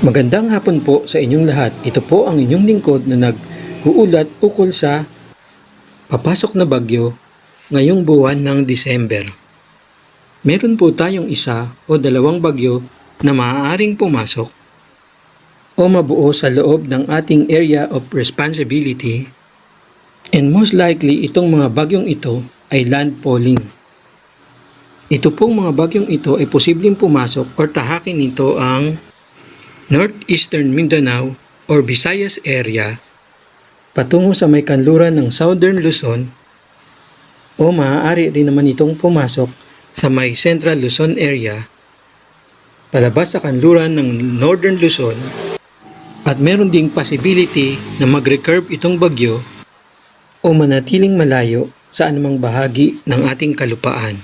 Magandang hapon po sa inyong lahat. Ito po ang inyong lingkod na nag-uulat ukol sa papasok na bagyo ngayong buwan ng December. Meron po tayong isa o dalawang bagyo na maaaring pumasok o mabuo sa loob ng ating area of responsibility and most likely itong mga bagyong ito ay landfalling. Ito pong mga bagyong ito ay posibleng pumasok or tahakin nito ang Northeastern Mindanao or Visayas area patungo sa may kanluran ng Southern Luzon o maaari rin naman itong pumasok sa may Central Luzon area palabas sa kanluran ng Northern Luzon at meron ding possibility na mag-recurve itong bagyo o manatiling malayo sa anumang bahagi ng ating kalupaan.